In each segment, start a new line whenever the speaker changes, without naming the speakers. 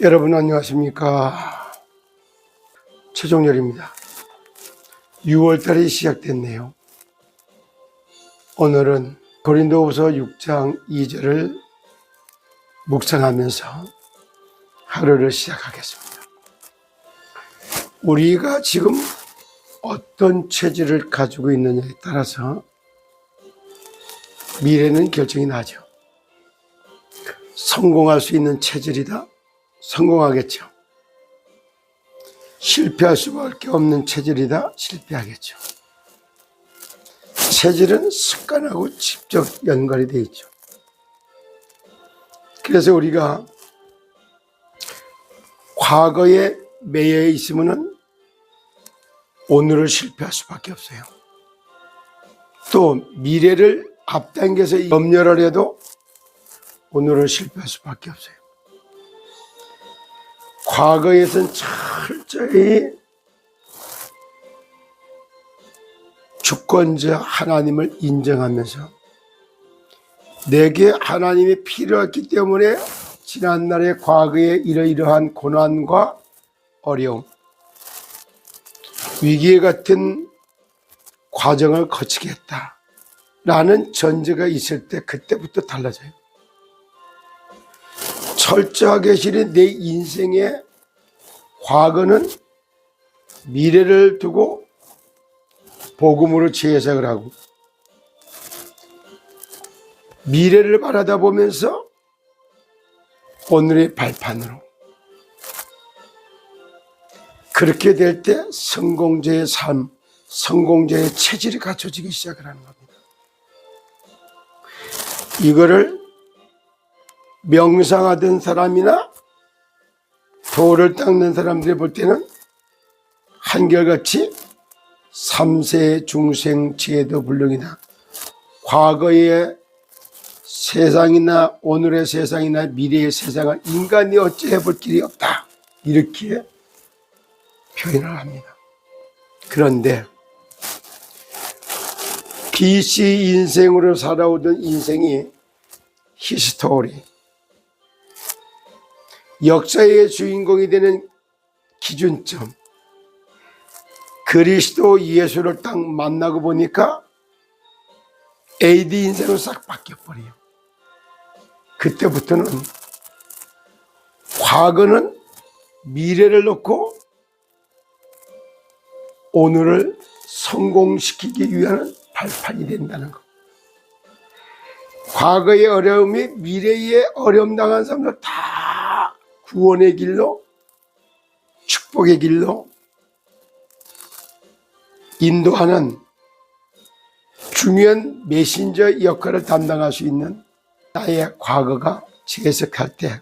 여러분 안녕하십니까? 최종열입니다. 6월달이 시작됐네요. 오늘은 고린도후서 6장 2절을 묵상하면서 하루를 시작하겠습니다. 우리가 지금 어떤 체질을 가지고 있느냐에 따라서 미래는 결정이 나죠. 성공할 수 있는 체질이다 성공하겠죠. 실패할 수밖에 없는 체질이다 실패하겠죠. 체질은 습관하고 직접 연관이 되어 있죠. 그래서 우리가 과거에 매여 있으면 오늘을 실패할 수밖에 없어요. 또 미래를 앞당겨서 염려를 해도 오늘을 실패할 수밖에 없어요. 과거에선 철저히 주권자 하나님을 인정하면서 내게 하나님이 필요했기 때문에 지난날의 과거의 이러이러한 고난과 어려움, 위기에 같은 과정을 거치겠다. 라는 전제가 있을 때 그때부터 달라져요. 철저하게 실은 내 인생의 과거는 미래를 두고 복음으로 재해석을 하고 미래를 바라다 보면서 오늘의 발판으로 그렇게 될 때 성공자의 삶, 성공자의 체질이 갖춰지기 시작을 하는 겁니다. 이거를 명상하던 사람이나 돌을 닦는 사람들이 볼 때는 한결같이 삼세 중생 지혜도 불능이다. 과거의 세상이나 오늘의 세상이나 미래의 세상을 인간이 어찌 해 볼 길이 없다. 이렇게 표현을 합니다. 그런데 BC 인생으로 살아오던 인생이 히스토리, 역사의 주인공이 되는 기준점, 그리스도 예수를 딱 만나고 보니까 AD 인생으로 싹 바뀌어버려요. 그때부터는 과거는 미래를 놓고 오늘을 성공시키기 위한 발판이 된다는 것. 과거의 어려움이 미래의 어려움 당한 사람들 다 구원의 길로 축복의 길로 인도하는 중요한 메신저 역할을 담당할 수 있는 나의 과거가 재해석할 때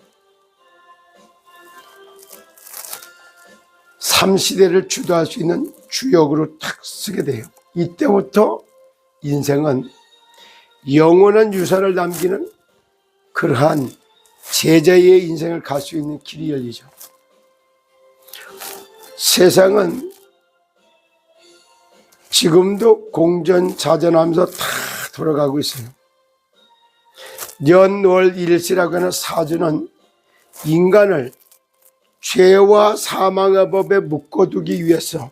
3시대를 주도할 수 있는 주역으로 탁 쓰게 돼요. 이때부터 인생은 영원한 유산을 남기는 그러한 제자의 인생을 갈 수 있는 길이 열리죠. 세상은 지금도 공전 자전하면서 다 돌아가고 있어요. 연월 일시라고 하는 사주는 인간을 죄와 사망의 법에 묶어두기 위해서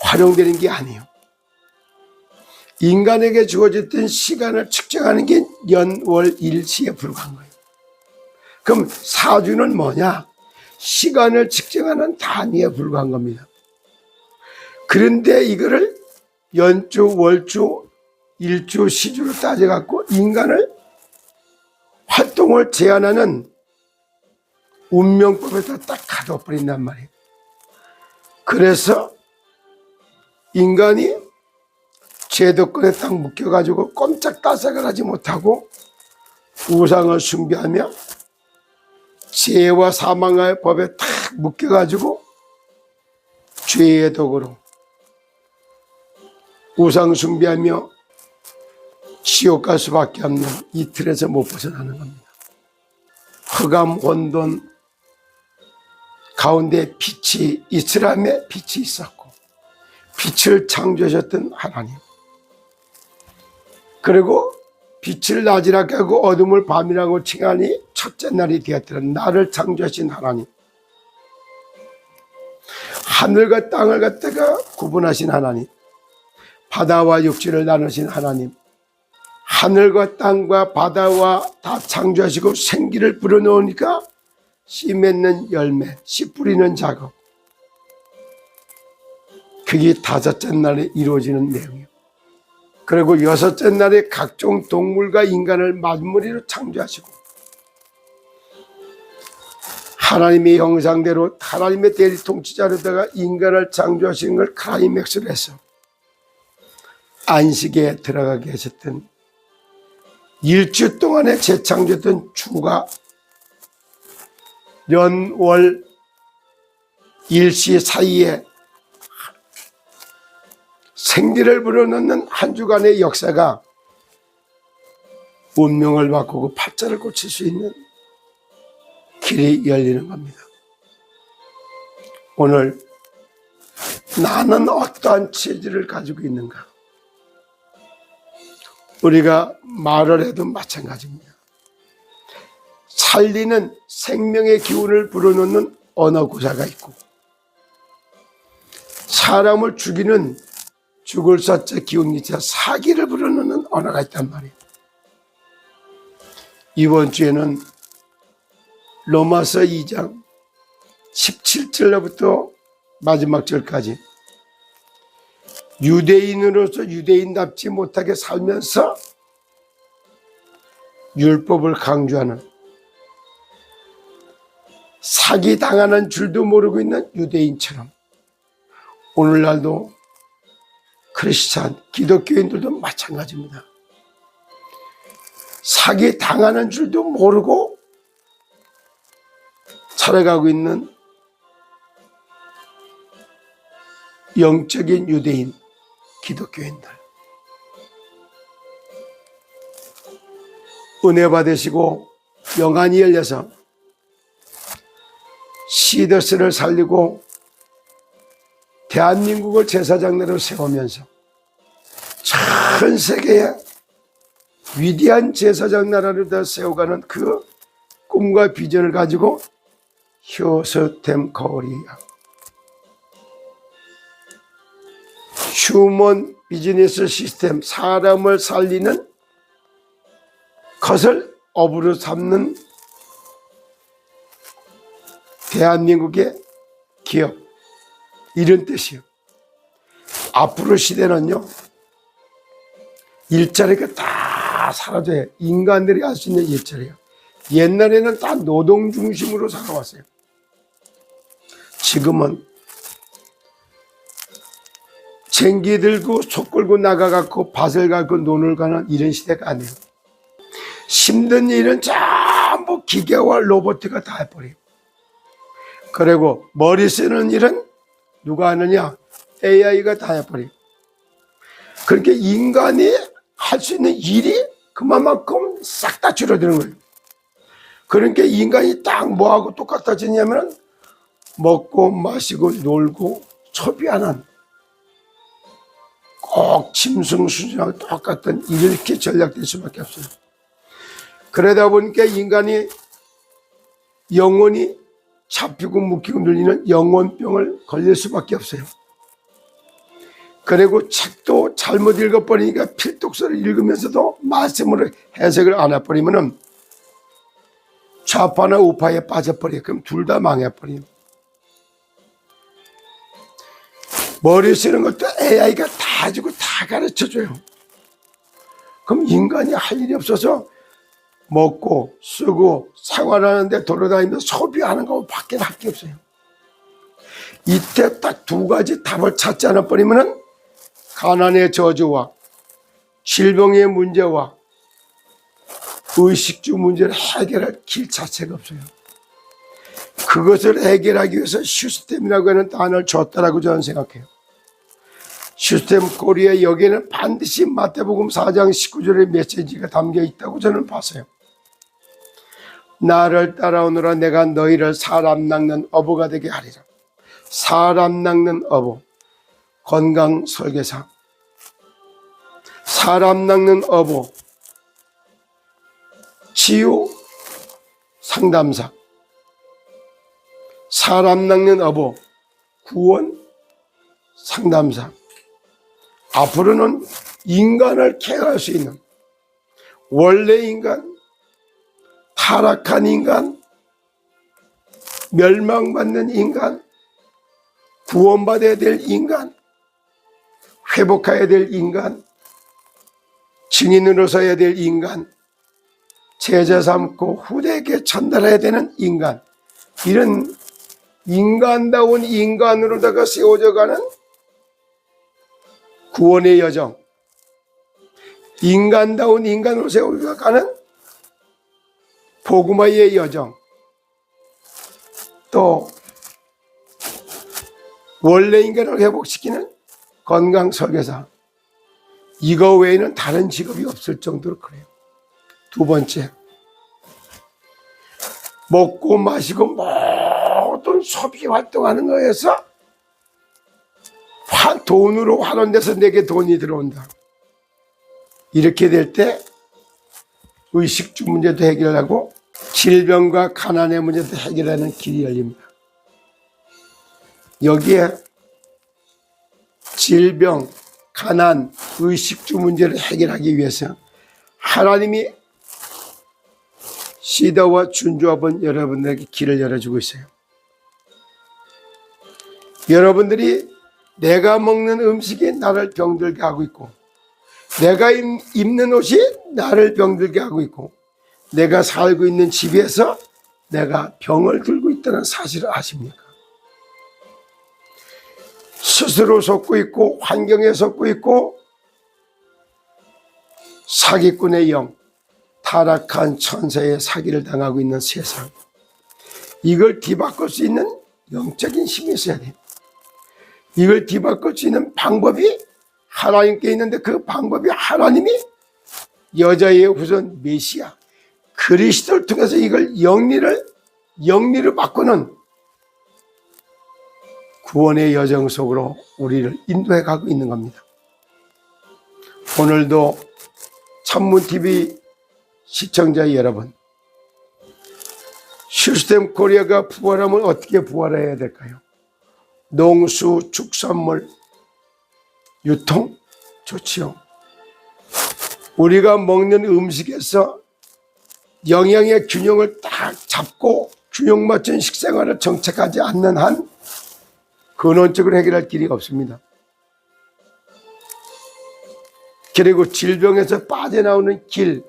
활용되는 게 아니에요. 인간에게 주어졌던 시간을 측정하는 게 연월 일시에 불과한 거예요. 그럼 사주는 뭐냐? 시간을 측정하는 단위에 불과한 겁니다. 그런데 이거를 연주, 월주, 일주, 시주로 따져갖고 인간을 활동을 제한하는 운명법에다 딱 가둬버린단 말이에요. 그래서 인간이 제도권에 딱 묶여가지고 꼼짝달싹을 하지 못하고 우상을 숭배하며 죄와 사망의 법에 탁 묶여가지고 죄의 도구로 우상 숭배하며 지옥 갈 수밖에 없는 이 틀에서 못 벗어나는 겁니다. 흑암 혼돈 가운데 빛이 이스람의 빛이 있었고 빛을 창조하셨던 하나님 그리고 빛을 낮이라고 하고 어둠을 밤이라고 칭하니 첫째 날이 되었더라. 나를 창조하신 하나님. 하늘과 땅을 갖다가 구분하신 하나님. 바다와 육지를 나누신 하나님. 하늘과 땅과 바다와 다 창조하시고 생기를 불어넣으니까 씨 맺는 열매, 씨 뿌리는 작업. 그게 다섯째 날에 이루어지는 내용이에요. 그리고 여섯째 날에 각종 동물과 인간을 만물이로 창조하시고 하나님의 형상대로 하나님의 대리 통치자로다가 인간을 창조하시는 걸 클라이맥스로 해서 안식에 들어가게 하셨던 일주 동안에 재창조했던 주가 연월 일시 사이에 생기를 불어넣는 한 주간의 역사가 운명을 바꾸고 팔자를 고칠 수 있는 길이 열리는 겁니다. 오늘 나는 어떠한 체질을 가지고 있는가? 우리가 말을 해도 마찬가지입니다. 살리는 생명의 기운을 불어넣는 언어 구사가 있고 사람을 죽이는 죽을 사자 기운기자 사기를 불어넣는 언어가 있단 말이에요. 이번 주에는 로마서 2장 17절로부터 마지막 절까지 유대인으로서 유대인답지 못하게 살면서 율법을 강조하는 사기 당하는 줄도 모르고 있는 유대인처럼 오늘날도 크리스찬 기독교인들도 마찬가지입니다. 사기 당하는 줄도 모르고 살아가고 있는 영적인 유대인 기독교인들 은혜 받으시고 영안이 열려서 시더스를 살리고 대한민국을 제사장으로 세우면서 전 세계에 위대한 제사장 나라를 다 세워가는 그 꿈과 비전을 가지고 효서템 코리아 휴먼 비즈니스 시스템 사람을 살리는 것을 업으로 삼는 대한민국의 기업 이런 뜻이요. 앞으로 시대는요 일자리가 다 사라져요. 인간들이 할 수 있는 일자리요. 옛날에는 다 노동 중심으로 살아왔어요. 지금은 쟁기 들고 속 끌고 나가갖고 밭을 갖고 논을 가는 이런 시대가 아니에요. 힘든 일은 전부 기계와 로봇가 다 해버려요. 그리고 머리 쓰는 일은 누가 하느냐? AI가 다 해버려요. 그렇게 인간이 할 수 있는 일이 그만큼 싹 다 줄어드는 거예요. 그러니까 인간이 딱 뭐하고 똑같아지냐면 먹고 마시고 놀고 소비하는 꼭 짐승 수준하고 똑같은 이렇게 전략될 수밖에 없어요. 그러다 보니까 인간이 영혼이 잡히고 묶이고 눌리는 영혼병을 걸릴 수밖에 없어요. 그리고 책도 잘못 읽어버리니까 필독서를 읽으면서도 말씀으로 해석을 안 해버리면은 좌파나 우파에 빠져버려. 그럼 둘 다 망해버려요. 머리 쓰는 것도 AI가 다 주고 다 가르쳐 줘요. 그럼 인간이 할 일이 없어서 먹고 쓰고 생활하는데 돌아다니면서 소비하는 거 밖에 할 게 없어요. 이때 딱 두 가지 답을 찾지 않아 버리면은 가난의 저주와 질병의 문제와 의식주 문제를 해결할 길 자체가 없어요. 그것을 해결하기 위해서 시스템이라고 하는 단어를 줬다라고 저는 생각해요. 시스템 코리아 여기에는 반드시 마태복음 4장 19절의 메시지가 담겨 있다고 저는 봤어요. 나를 따라오느라 내가 너희를 사람 낚는 어부가 되게 하리라. 사람 낚는 어부, 건강 설계사, 사람 낚는 어부, 치유 상담사, 사람 낚는 어부, 구원 상담사. 앞으로는 인간을 케어할 수 있는 원래 인간, 타락한 인간, 멸망받는 인간, 구원받아야 될 인간, 회복해야 될 인간, 증인으로 서야 될 인간, 제자 삼고 후대에게 전달해야 되는 인간, 이런 인간다운 인간으로다가 세워져가는 구원의 여정, 인간다운 인간으로 세워져가는 복음화의 여정, 또 원래 인간을 회복시키는 건강 설계사, 이거 외에는 다른 직업이 없을 정도로 그래요. 두 번째, 먹고 마시고 모든 소비 활동하는 거에서 화- 돈으로 환원돼서 내게 돈이 들어온다. 이렇게 될 때 의식주 문제도 해결하고 질병과 가난의 문제도 해결하는 길이 열립니다. 여기에 질병, 가난, 의식주 문제를 해결하기 위해서 하나님이 시다와 준조합은 여러분들에게 길을 열어주고 있어요. 여러분들이 내가 먹는 음식이 나를 병들게 하고 있고, 내가 입- 입는 옷이 나를 병들게 하고 있고, 내가 살고 있는 집에서 내가 병을 들고 있다는 사실을 아십니까? 스스로 속고 있고, 환경에 속고 있고, 사기꾼의 영, 타락한 천사의 사기를 당하고 있는 세상. 이걸 뒤바꿀 수 있는 영적인 힘이 있어야 돼요. 이걸 뒤바꿀 수 있는 방법이 하나님께 있는데 그 방법이 하나님이 여자의 후손 메시아 그리스도를 통해서 이걸 영리를 영리를 바꾸는 구원의 여정 속으로 우리를 인도해 가고 있는 겁니다. 오늘도 천문 TV 시청자 여러분, 시스템 코리아가 부활하면 어떻게 부활해야 될까요? 농수, 축산물, 유통 좋지요. 우리가 먹는 음식에서 영양의 균형을 딱 잡고 균형 맞춘 식생활을 정착하지 않는 한 근원적으로 해결할 길이 없습니다. 그리고 질병에서 빠져나오는 길,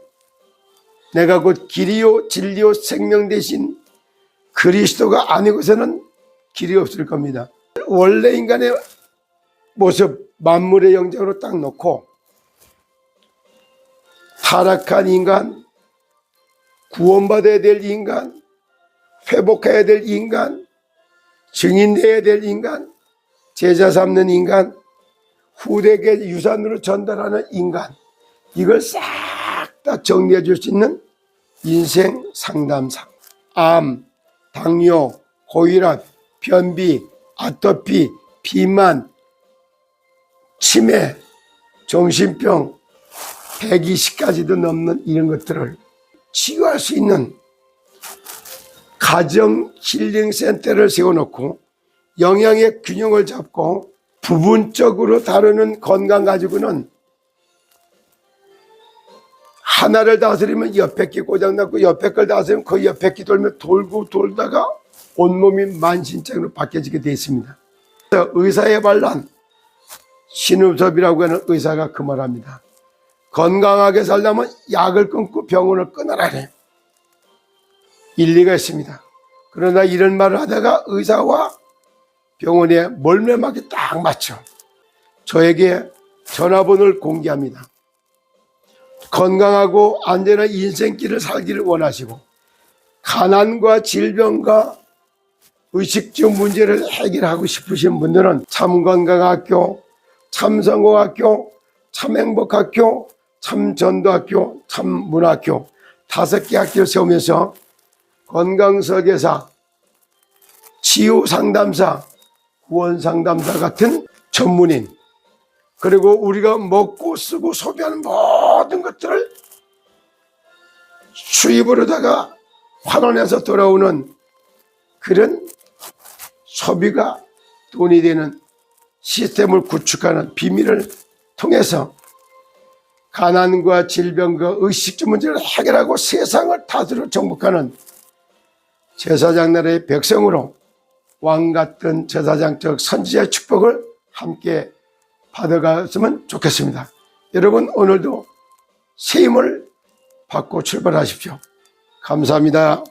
내가 곧 길이요 진리요 생명 대신 그리스도가 아니고서는 길이 없을 겁니다. 원래 인간의 모습 만물의 영장으로 딱 놓고 타락한 인간, 구원받아야 될 인간, 회복해야 될 인간, 증인돼야 될 인간, 제자 삼는 인간, 후대에게 유산으로 전달하는 인간, 이걸 싹 다 정리해 줄 수 있는 인생 상담사. 암, 당뇨, 고혈압, 변비, 아토피, 비만, 치매, 정신병, 120가지도 넘는 이런 것들을 치유할 수 있는 가정 힐링 센터를 세워놓고 영양의 균형을 잡고 부분적으로 다루는 건강 가지고는 하나를 다스리면 옆에 끼 고장났고 옆에 걸 다스리면 그 옆에 끼 돌면 돌고 돌다가 온몸이 만신창으로 바뀌어지게 되어 있습니다. 의사의 반란, 신우섭이라고 하는 의사가 그 말합니다. 건강하게 살려면 약을 끊고 병원을 끊어라 해. 일리가 있습니다. 그러나 이런 말을 하다가 의사와 병원에 몰매맞게 딱 맞춰. 저에게 전화번호를 공개합니다. 건강하고 안전한 인생길을 살기를 원하시고 가난과 질병과 의식주 문제를 해결하고 싶으신 분들은 참건강학교, 참성공학교, 참행복학교, 참전도학교, 참문학교 다섯 개 학교를 세우면서 건강설계사, 치유상담사, 구원상담사 같은 전문인. 그리고 우리가 먹고 쓰고 소비하는 모든 것들을 수입으로다가 환원해서 돌아오는 그런 소비가 돈이 되는 시스템을 구축하는 비밀을 통해서 가난과 질병과 의식주 문제를 해결하고 세상을 다스려 정복하는 제사장 나라의 백성으로 왕 같은 제사장적 선지자의 축복을 함께 받아갔으면 좋겠습니다. 여러분 오늘도 새 힘을 받고 출발하십시오. 감사합니다.